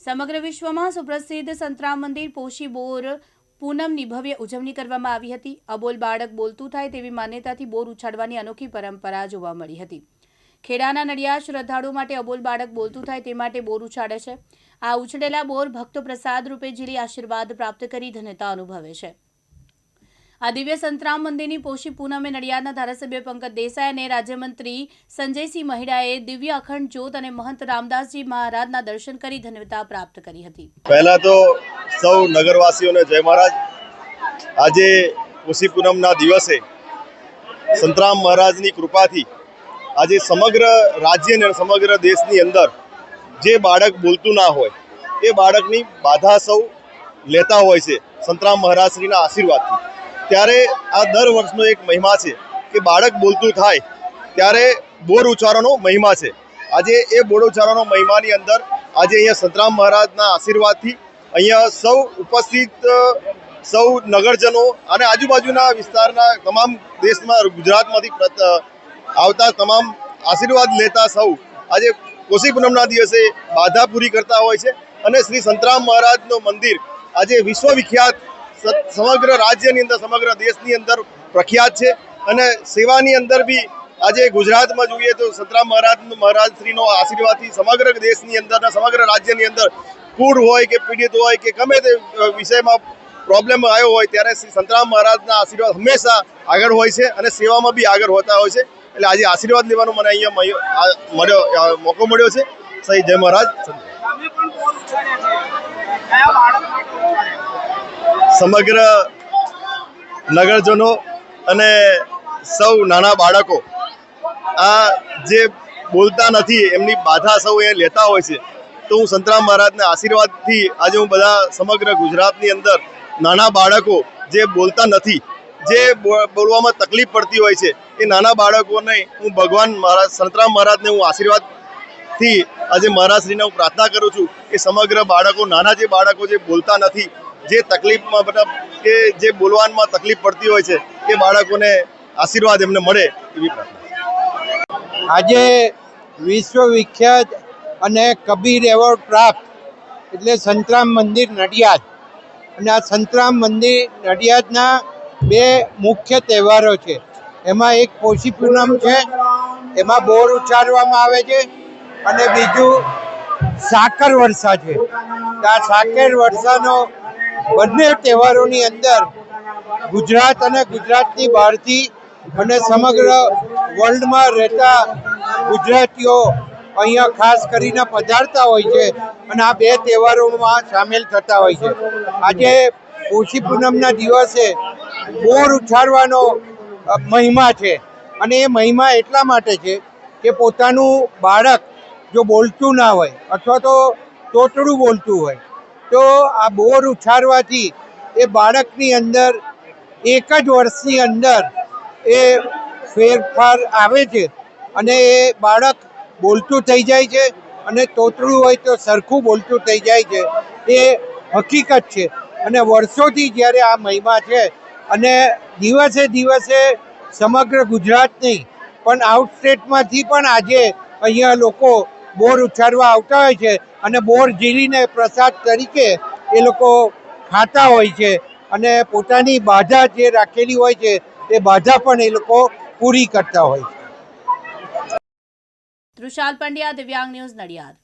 સમગ્ર વિશ્વમાં સુપ્રસિદ્ધ સંતરામ મંદિર પોશી બોર પૂનમની ભવ્ય ઉજવણી કરવામાં આવી હતી. અબોલ બાળક બોલતું થાય તેવી માન્યતાથી બોર ઉછાળવાની અનોખી પરંપરા જોવા મળી હતી. ખેડાના નડિયા શ્રદ્ધાળુઓ માટે અબોલ બાળક બોલતું થાય તે માટે બોર ઉછાળે છે. આ ઉછળેલા બોર ભક્તો પ્રસાદ રૂપે જીલી આશીર્વાદ પ્રાપ્ત કરી ધન્યતા અનુભવે છે. આ દિવ્ય સંતરામ મંદિરની પોષી પૂનમે નડિયાદના ધારાસભ્ય પંકજ દેસાઈ અને રાજ્યમંત્રી સંજયસિંહ મહિડાએ દિવ્ય અખંડ જ્યોત અને મહંત રામદાસજી મહારાજના દર્શન કરી ધન્યતા પ્રાપ્ત કરી હતી. પહેલા તો સૌ નગરવાસીઓને જય મહારાજ. આજે પોષી પૂનમના દિવસે સંતરામ મહારાજની કૃપાથી આજે સમગ્ર રાજ્ય અને સમગ્ર દેશની અંદર જે બાળક બોલતું ના હોય, એ બાળકની બાધા સૌ લેતા હોય છે સંતરામ મહારાજશ્રીના આશીર્વાદથી. ત્યારે આ દર વર્ષનો એક મહિમા છે કે બાળક બોલતું થાય ત્યારે બોર ઉચ્ચારણનો મહિમા છે. આજે એ બોર ઉચ્ચારણનો મહિમાની અંદર આજે અહીંયા સંતરામ મહારાજના આશીર્વાદથી અહીંયા સૌ ઉપસ્થિત સૌ નગરજનો અને આજુબાજુના વિસ્તારના તમામ દેશમાં, ગુજરાતમાંથી આવતા તમામ આશીર્વાદ લેતા સૌ આજે કોશી પૂનમના દિવસે બાધા પૂરી કરતા હોય છે અને શ્રી સંતરામ મહારાજનું મંદિર આજે વિશ્વવિખ્યાત સમગ્ર રાજ્યની અંદર, સમગ્ર દેશની અંદર પ્રખ્યાત છે. અને સેવાની અંદર બી આજે ગુજરાતમાં જોઈએ તો સંતરામ મહારાજ મહારાજ શ્રીનો આશીર્વાદથી સમગ્ર દેશની અંદર સમગ્ર રાજ્યની અંદર પૂર હોય કે પીડિત હોય કે ગમે તે વિષયમાં પ્રોબ્લેમ આવ્યો હોય ત્યારે શ્રી સંતરામ મહારાજના આશીર્વાદ હંમેશા આગળ હોય છે અને સેવામાં બી આગળ હોતા હોય છે. એટલે આજે આશીર્વાદ લેવાનો મને અહીંયા મળ્યો મોકો મળ્યો છે. સહી, જય મહારાજ તમે પણ બોલ ઉછાળ્યા છે કયા બાળક માટે ઉછાળ્યા સમગ્ર નગરજનો અને સૌ નાના બાળકો આ જે બોલતા નથી, એમની બાધા સૌ એ લેતા હોય છે. તો હું સંતરામ મહારાજના આશીર્વાદથી આજે હું બધા સમગ્ર ગુજરાતની અંદર નાના બાળકો જે બોલતા નથી, જે બોલવામાં તકલીફ પડતી હોય છે, એ નાના બાળકોને હું ભગવાન મહારાજ, સંતરામ મહારાજને હું આશીર્વાદથી આજે મહારાજશ્રીને હું પ્રાર્થના કરું છું કે સમગ્ર બાળકો, નાના જે બાળકો જે બોલતા નથી જે તકલીફમાં મતલબ કે જે બોલવામાં તકલીફ પડતી હોય છે, એ બાળકોને આશીર્વાદ એમને મળે એવી પ્રાર્થના. આજે વિશ્વવિખ્યાત અને કબીર એવોર્ડ પ્રાપ્ત એટલે સંતરામ મંદિર નડિયાદ. અને આ સંતરામ મંદિર નડિયાદના બે મુખ્ય તહેવારો છે. એમાં એક પોષી પૂનમ છે, એમાં બોર ઉચ્ચારવામાં આવે છે અને બીજું સાકર વર્ષા છે. આ સાકર વર્ષાનો બંને તહેવારોની અંદર ગુજરાત અને ગુજરાતની બહારથી અને સમગ્ર વર્લ્ડમાં રહેતા ગુજરાતીઓ અહીંયા ખાસ કરીને પધારતા હોય છે અને આ બે તહેવારોમાં સામેલ થતા હોય છે. આજે પોષી પૂનમના દિવસે બોર ઉછાળવાનો મહિમા છે અને એ મહિમા એટલા માટે છે કે પોતાનું બાળક જો બોલતું ના હોય અથવા તો તોતડું બોલતું હોય તો આ બોર ઉછાળવાથી એ બાળકની અંદર, એક જ વર્ષની અંદર એ ફેરફાર આવે છે અને એ બાળક બોલતું થઈ જાય છે અને તોતળું હોય તો સરખું બોલતું થઈ જાય છે. એ હકીકત છે. અને વર્ષોથી જ્યારે આ મહિમા છે અને દિવસે દિવસે સમગ્ર ગુજરાત નહીં પણ આઉટ સ્ટેટમાંથી પણ આજે અહીંયા લોકો બોર ઉછાળવા આવતા હોય છે અને બોર ઝીલીને પ્રસાદ તરીકે એ લોકો ખાતા હોય છે અને પોતાની બાધા જે રાખેલી હોય છે, એ બાધા પણ એ લોકો પૂરી કરતા હોય છે. તૃષાલ પંડ્યા, દિવ્યાંગ ન્યૂઝ નડિયાદ.